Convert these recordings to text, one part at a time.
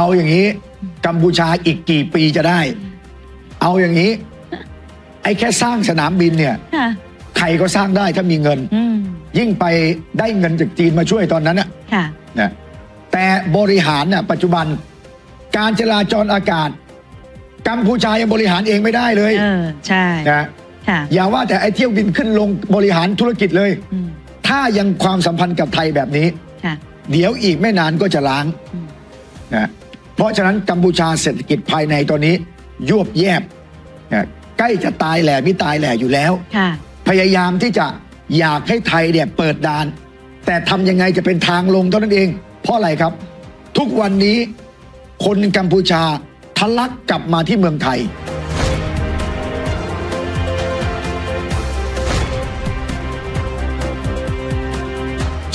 เอาอย่างนี้ กัมพูชาอีกกี่ปีจะได้ เอาอย่างนี้ ไอ้แค่สร้างสนามบินเนี่ย ค่ะ ใครก็สร้างได้ถ้ามีเงิน อืม ยิ่งไปได้เงินจากจีนมาช่วยตอนนั้นนะค่ะ นะแต่บริหารน่ะปัจจุบัน การจราจรอากาศ กัมพูชายังบริหารเองไม่ได้เลยเออ ใช่ นะค่ะ อย่าว่าแต่ไอ้เที่ยวบินขึ้นลงบริหารธุรกิจเลย อืม ถ้ายังความสัมพันธ์กับไทยแบบนี้ ค่ะ เดี๋ยวอีกไม่นานก็จะล้างอืม นะ เพราะฉะนั้นกัมพูชาเศรษฐกิจภายในตอนนี้ยวบแยบนะใกล้จะตายแหล่ไม่ตายแหล่อยู่แล้วค่ะพยายามที่จะอยากให้ไทยเนี่ยเปิดด่าน แต่ทำยังไงจะเป็นทางลงเท่านั้นเอง เพราะอะไรครับ ทุกวันนี้คนกัมพูชาทะลักกลับมาที่เมืองไทย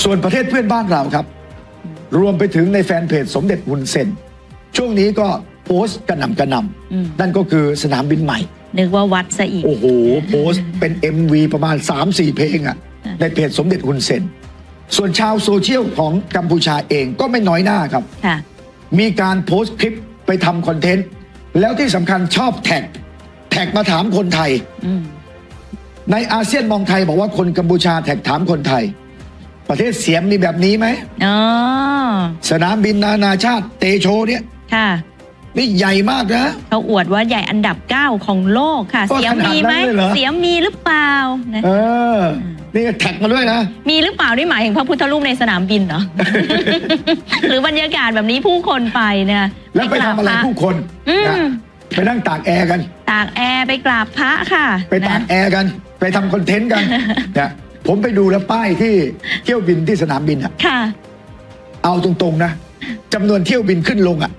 ส่วนประเทศเพื่อนบ้านเราครับ รวมไปถึงในแฟนเพจสมเด็จหุนเซน ช่วงนี้ก็โพสต์กระหน่ำกระหน่อืมำนั่นก็คือสนามบินใหม่ นึกว่าวัดซะอีก โอ้โห โพสต์เป็น MV ประมาณ 3-4 เพลงอะในเพจสมเด็จฮุนเซน ส่วนชาวโซเชียลของกัมพูชาเองก็ไม่น้อยหน้าครับค่ะมีการโพสต์คลิปไปทำคอนเทนต์ แล้วที่สำคัญชอบแท็ก แท็กมาถามคนไทยอืมในอาเซียนมองไทยบอกว่าคนกัมพูชาแท็กถามคนไทย ประเทศเสียมมีแบบนี้ไหมอ๋อสนามบินนานาชาติเตโชเนี่ย ค่ะนี่ใหญ่มากนะ เขาอวดว่าใหญ่อันดับ 9 ของโลกค่ะ ก็เสียมมีไหมขนาดนั้นเลยเหรอ เสียมมีหรือเปล่านะเออ นี่แท็กมาด้วยนะ มีหรือเปล่านี่หมายถึงพระพุทธรูปในสนามบินเหรอ หรือบรรยากาศแบบนี้ผู้คนไปเนี่ยแล้วไปทำอะไรกราบพผู้คนอืมนะไปนั่งตากแอร์กัน ตากแอร์ไปกราบพระค่ะไปตากนะแอร์กัน ไปทำคอนเทนต์กันนะผมไปดูแล้วป้ายที่เที่ยวบินที่สนามบินอะค่ะ เอาตรงๆนะจำนวนเที่ยวบินขึ้นลงอะ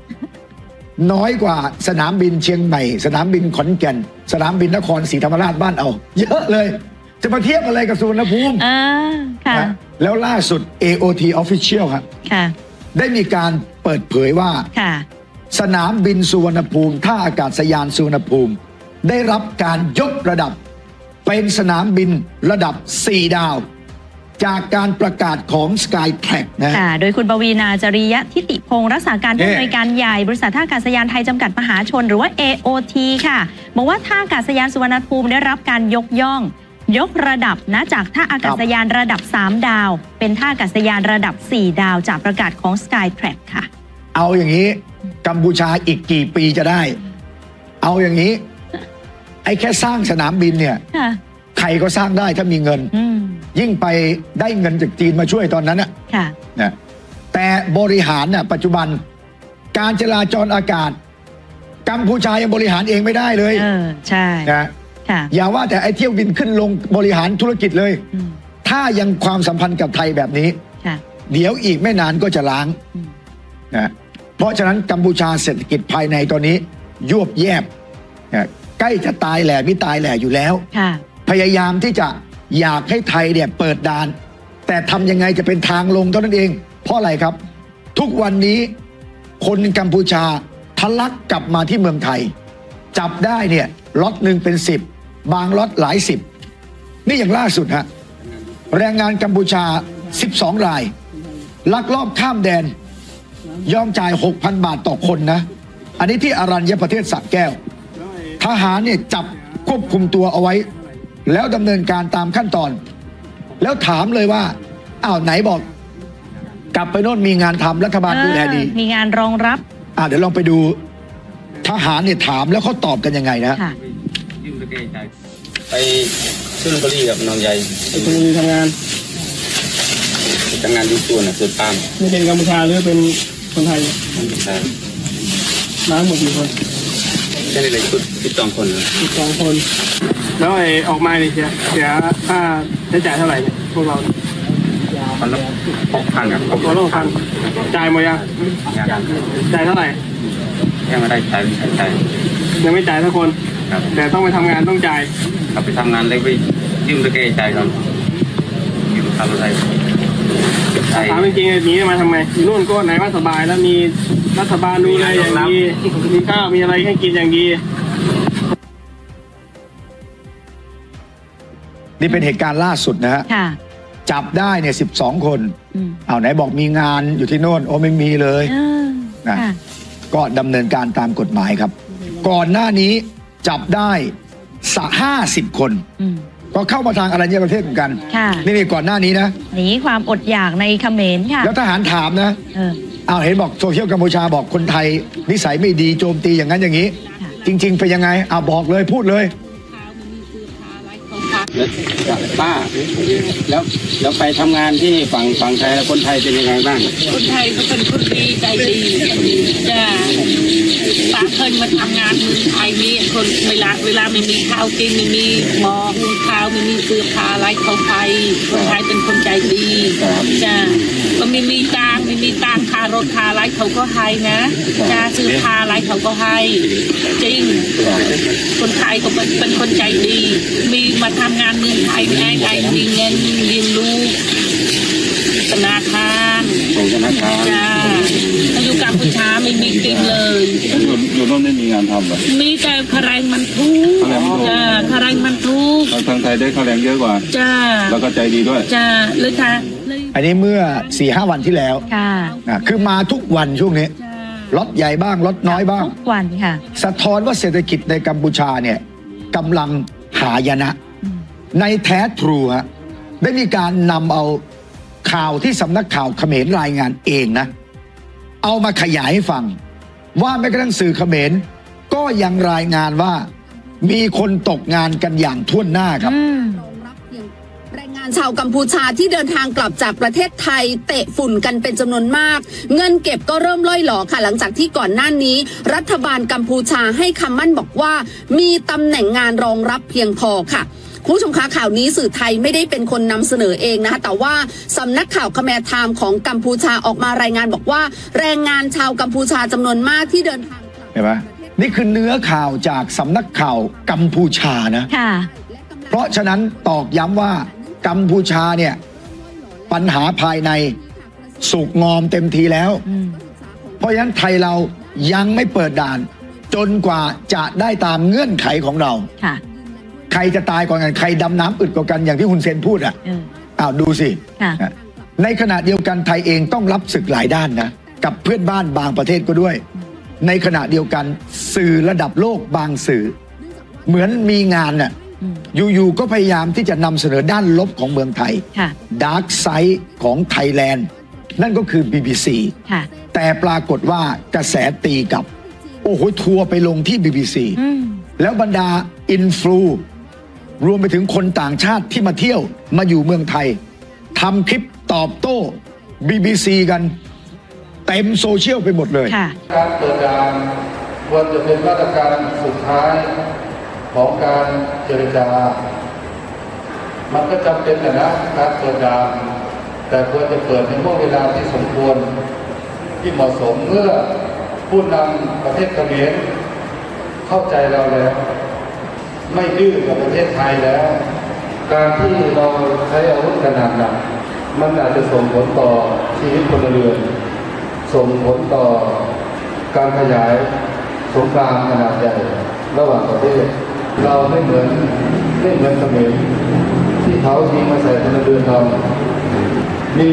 น้อยกว่าสนามบินเชียงใหม่สนามบินขอนแก่น สนามบินนครศรีธรรมราชบ้านเอา เยอะเลย จะมาเทียบอะไรกับสุวรรณภูมิอ่าค่ะ นะแล้วล่าสุด AOT Official ครับค่ะ ได้มีการเปิดเผยว่า ค่ะ สนามบินสุวรรณภูมิท่าอากาศยานสุวรรณภูมิ ได้รับการยกระดับ เป็นสนามบินระดับ 4 ดาว จากการประกาศของ Skytrack นะ ค่ะ โดยคุณปวีนาจริยะทิติพงศ์รักษาการผู้เอ๊ะอำนวยการใหญ่ บริษัทท่าอากาศยานไทยจำกัดมหาชนหรือว่า AOT ค่ะบอกว่าท่าอากาศยานสุวรรณภูมิได้รับการยกย่อง ยกระดับนะจากท่าอากาศยานระดับ 3 ดาว เป็นท่าอากาศยานระดับ 4 ดาว จากประกาศของ Skytrack ค่ะ เอาอย่างนี้กัมพูชาอีกกี่ปีจะได้ เอาอย่างนี้ ไอ้แค่สร้างสนามบินเนี่ย ค่ะ ใครก็สร้างได้ถ้ามีเงิน อืม ยิ่งไปได้เงินจากจีนมาช่วยตอนนั้นนะค่ะ นะแต่บริหารน่ะปัจจุบัน การจราจรอากาศกัมพูชายังบริหารเองไม่ได้เลยเออ ใช่ นะค่ะอย่าว่าแต่ไอ้เที่ยวบินขึ้นลงบริหารธุรกิจเลย อืมถ้ายังความสัมพันธ์กับไทยแบบนี้ ค่ะเดี๋ยวอีกไม่นานก็จะล้างอืมนะเพราะฉะนั้นกัมพูชาเศรษฐกิจภายในตอนนี้ ยวบแยบนะใกล้จะตายแหล่ไม่ตายแหล่อยู่แล้ว ค่ะ พยายามที่จะ อยากให้ไทยเนี่ยเปิดด่าน แต่ทำยังไงจะเป็นทางลงเท่านั้นเอง เพราะอะไรครับ ทุกวันนี้คนกัมพูชาทะลักกลับมาที่เมืองไทย จับได้เนี่ยล็อตหนึ่งเป็นสิบบางล็อตหลายสิบนี่อย่างล่าสุดฮะแรงงานกัมพูชา 12 ราย ลักลอบข้ามแดน ยอมจ่าย 6,000 บาทต่อคนนะ อันนี้ที่อารัญญประเทศสักแก้ว ทหารเนี่ยจับควบคุมตัวเอาไว้ แล้วดำเนินการตามขั้นตอน แล้วถามเลยว่าอ้าวไหนบอก กลับไปโน่นมีงานทำรัฐบาลดูแลดีเออมีงานรองรับอ่าเดี๋ยวลองไปดูทหารเนี่ยถามแล้วเขาตอบกันยังไงนะค่ะยื่นไปเกยใจไปสุพรรณบุรีกับน้องใหญ่ไปชลบุรีทำงานไปทำงานอยูส่วนน่ะส่วนปาล์มนี่เป็นกัมพูชาหรือเป็นคนไทยใช่มาทั้งหมดกี่คน แค่นี้เลยชุดสิบสองคนนะสิบสองคน แล้วไอ้ออกมาเนี่ยเสียเสียค่าใช้จ่ายเท่าไหร่เนี่ยพวกเราคนละหกพันครับตัวละหกพันจ่ายหมดยังยังจ่ายเท่าไหร่ ยังไม่ได้ใช้ใช้ใช้ยังไม่จ่ายสักคน ครับแต่ต้องไปทำงานต้องจ่ายกลับไปทำงานเลยไปยื่นไปเกยใจก่อนยื่นทำอะไรใช่ถามจริงๆหนีมาทำไมอยู่นู่นก็ไหนว่าสบายแล้วมี รัฐบาลดูแลอย่างดี มีข้าวมีอะไรให้กินอย่างดี นี่เป็นเหตุการณ์ล่าสุดนะฮะ ค่ะ จับได้เนี่ย12คนอืม เอาวไหนบอกมีงานอยู่ที่โน่น โอ้ไม่มีเลยเออนะ ค่ะ ก็ดำเนินการตามกฎหมายครับ ก่อนหน้านี้จับได้สห้าสิบคน อืม ก็เข้ามาทางอรัญญประเทศเหมือนกัน ค่ะ นี่นี่ก่อนหน้านี้นะ หนีความอดอยากในเขมรค่ะ แล้วทหารถามนะ เออ อ้าวเห็นบอกโซเชียลกัมพูชาบอกคนไทย นิสัยไม่ดีโจมตีอย่างนั้นอย่างนี้ค่ะจริง ๆ เป็นยังไงอ้าวบอกเลยพูดเลยแล้วป้าแล้วแล้วไปทำงานที่ฝั่งฝั่งไทยแล้วคนไทยเป็นยังไงบ้างคนไทยก็เป็นคนดีใจดีจ้าป้าเคยมาทำงานเมืองไทยนี่คนเวลาเวลาไม่มีข้าวกินไม่มีหมอหุงข้าวไม่มีเสื้อผ้าอะไรเขาไทยคนไทยเป็นคนใจดีจ้าก็ไม่มีตังค์ไม่มีตังค่ารถค่าอะไรเขาก็ให้นะจ้าซื้อผ้าอะไรเขาก็ให้ จริง คนไทยก็เป็นเป็นคนใจดี มีมาทำงานเมืองไทยง่ายไงมีเงินเลี้ยงลูกธนาคารส่งธนาคารจ้าถ้าอยู่กัมพูชาไม่มีกินเลย อยู่อยู่โน่นไม่มีงานทำเหรอมีแต่คาแรงมันทุกข์ค่าแรงมันถูก จ้าคาแรงมันทุกข์ทางไทยได้ค่าแรงเยอะกว่า จ้าแล้วก็ใจดีด้วย จ้าเลยค่ะเลยอันนี้เมื่อ4ี่ห้าวันที่แล้วค่ะนะคือมาทุกวันช่วงนี้จ้าล็อตใหญ่บ้างล็อตน้อยบ้าง ทุกวันค่ะ สะท้อนว่าเศรษฐกิจในกัมพูชาเนี่ยกำลังหายนะอืมในแท้ทรูฮะได้มีการนำเอาข่าวที่สำนักข่าวเขมรรายงานเองนะ เอามาขยายให้ฟัง ว่าแม้กระทั่งสื่อเขมรก็ยังรายงานว่า มีคนตกงานกันอย่างท่วนหน้าครับอืมรองรับเพียงแรงงานชาวกัมพูชาที่เดินทางกลับจากประเทศไทย เตะฝุ่นกันเป็นจำนวนมาก เงินเก็บก็เริ่มล่อยหลอค่ะ หลังจากที่ก่อนหน้านี้ รัฐบาลกัมพูชาให้คำมั่นบอกว่า มีตำแหน่งงานรองรับเพียงพอค่ะ คุณผู้ชมคะข่าวนี้สื่อไทยไม่ได้เป็นคนนำเสนอเองนะคะแต่ว่าสำนักข่าวคแมไทม์ของกัมพูชาออกมารายงานบอกว่า แรงงานชาวกัมพูชาจำนวนมากที่เดินทางกลับเห็นไหมนี่คือเนื้อข่าวจากสำนักข่าวกัมพูชานะค่ะเพราะฉะนั้นตอกย้ำว่ากัมพูชาเนี่ยปัญหาภายในสุกงอมเต็มทีแล้วอืมเพราะฉะนั้นไทยเรายังไม่เปิดด่าน จนกว่าจะได้ตามเงื่อนไขของเราค่ะใค รจะตายก่อนกัน ใครดำน้ำอึดกว่ากันอย่างที่คุณเซนพูดอะเอออ้าวดูสิค่ะในขณะเดียวกันไทยเองต้องรับศึกหลายด้านนะ กับเพื่อนบ้านบางประเทศก็ด้วย ในขณะเดียวกันสื่อระดับโลกบางสื่อ เหมือนมีงานน่ะอืมอยู่ๆก็พยายามที่จะนำเสนอด้านลบของเมืองไทย ค่ะ ดาร์กไซด์ของไทยแลนด์ นั่นก็คือ BBC ค่ะ แต่ปรากฏว่ากระแสตีกลับ โอ้โห ทัวร์ไปลงที่ BBC อืม แล้วบรรดาอินฟลู รวมไปถึงคนต่างชาติที่มาเที่ยวมาอยู่เมืองไทยทำคลิปตอบโต้ BBC กัน เต็มโซเชียลไปหมดเลยค่ะการเปิดด่านควรจะเป็นมาตรการสุดท้ายของการเจรจา มันก็จำเป็นนะนะการเปิดด่านแต่ควรจะเปิดในห่วงเวลาที่สมควรที่เหมาะสมเมื่อผู้นำประเทศเขมรเข้าใจเราแล้ว ไม่ดื้อกับประเทศไทยแล้ว การที่เราใช้อาวุธขนาดหนักมันอาจจะส่งผลต่อชีวิตพลเรือน ส่งผลต่อการขยายสงครามขนาดใหญ่ระหว่างประเทศ เราไม่เหมือนไม่เหมือนเขมรที่เขายิงมาใส่พลเรือนเรามี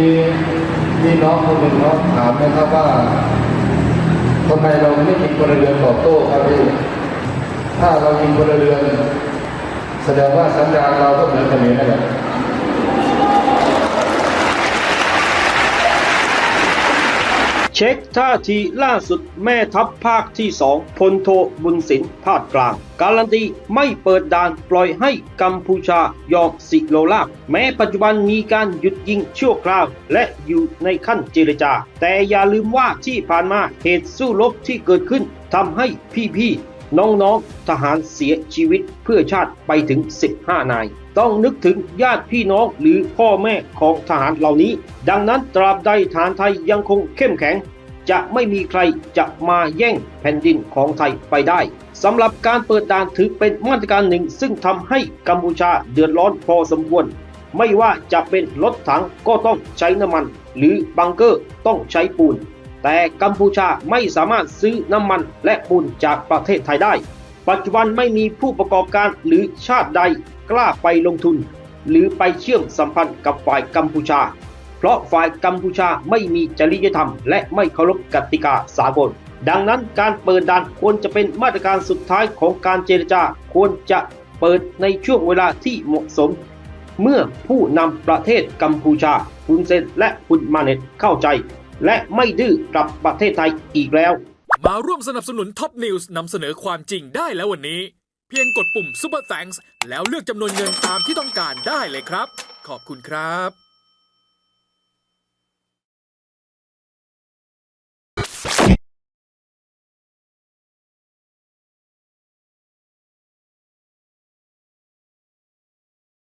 มีน้องคนหนึ่งเนาะถามนะครับว่าทำไมเราไม่ยิงพลเรือนตอบโต้ครับพี่ ถ้าเรายิงพลเรือน แสดงว่าสัญญาณเราก็เหมือนเขมรนั่นแหละเช็คท่าทีล่าสุดแม่ทัพภาคที่สองพลโทบุญสินภาคกลาง การันตีไม่เปิดด่านปล่อยให้กัมพูชายอมสิโลลาบแม้ปัจจุบันมีการหยุดยิงชั่วคราว และอยู่ในขั้นเจรจา แต่อย่าลืมว่าที่ผ่านมาเหตุสู้รบที่เกิดขึ้นทำให้พี่ๆ น้องๆทหารเสียชีวิตเพื่อชาติไปถึง 15 นาย ต้องนึกถึงญาติพี่น้องหรือพ่อแม่ของทหารเหล่านี้ ดังนั้นตราบใดฐานไทยยังคงเข้มแข็ง จะไม่มีใครจะมาแย่งแผ่นดินของไทยไปได้สำหรับการเปิดด่านถือเป็นมาตรการหนึ่ง ซึ่งทำให้กัมพูชาเดือดร้อนพอสมควร ไม่ว่าจะเป็นรถถังก็ต้องใช้น้ำมัน หรือบังเกอร์ต้องใช้ปูน แต่กัมพูชาไม่สามารถซื้อน้ำมันและปูนจากประเทศไทยได้ ปัจจุบันไม่มีผู้ประกอบการหรือชาติใดกล้าไปลงทุน หรือไปเชื่อมสัมพันธ์กับฝ่ายกัมพูชา เพราะฝ่ายกัมพูชาไม่มีจริยธรรม และไม่เคารพกติกาสากลดังนั้นการเปิดด่านควรจะเป็นมาตรการสุดท้ายของการเจรจาควรจะเปิดในช่วงเวลาที่เหมาะสม เมื่อผู้นำประเทศกัมพูชาคุณเซนและคุณมาเน็ตเข้าใจ และไม่ดื้อกับประเทศไทยอีกแล้ว มาร่วมสนับสนุนท็อปนิวส์นำเสนอความจริงได้แล้ววันนี้ เพียงกดปุ่ม Super Thanks แล้วเลือกจำนวนเงินตามที่ต้องการได้เลยครับ ขอบคุณครับ